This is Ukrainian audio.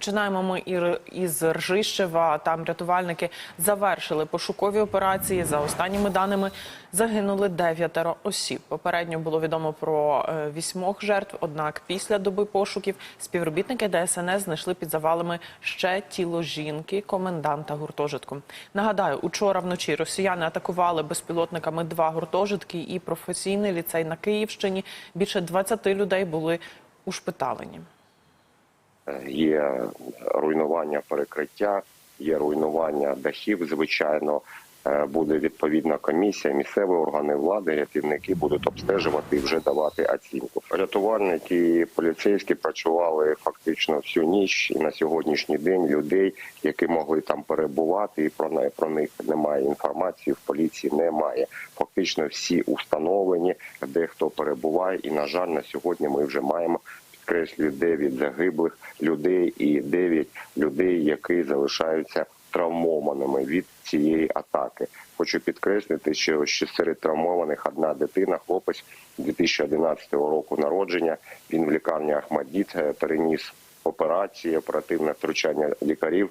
Починаємо ми із Ржищева. Там рятувальники завершили пошукові операції. За останніми даними загинули дев'ятеро осіб. Попередньо було відомо про е, вісьмох жертв. Однак після доби пошуків співробітники ДСНС знайшли під завалами ще тіло жінки, коменданта гуртожитку. Нагадаю, учора вночі росіяни атакували безпілотниками два гуртожитки і професійний ліцей на Київщині. Більше 20 людей були ушпиталені. Є руйнування перекриття, є руйнування дахів. Звичайно, Е, буде відповідна комісія, місцеві органи влади, рятівники будуть обстежувати і вже давати оцінку. Рятувальники, і поліцейські працювали фактично всю ніч і на сьогоднішній день людей, які могли там перебувати, і про про них немає інформації. В поліції немає. Фактично всі установлені, де хто перебуває, і на жаль, на сьогодні ми вже маємо підкреслюю 9 загиблих людей і 9 людей, які залишаються травмованими від цієї атаки. Хочу підкреслити, що ще серед травмованих одна дитина, хлопець 2011 року народження. Він в лікарні Ахмадіт е, переніс операції, оперативне втручання лікарів.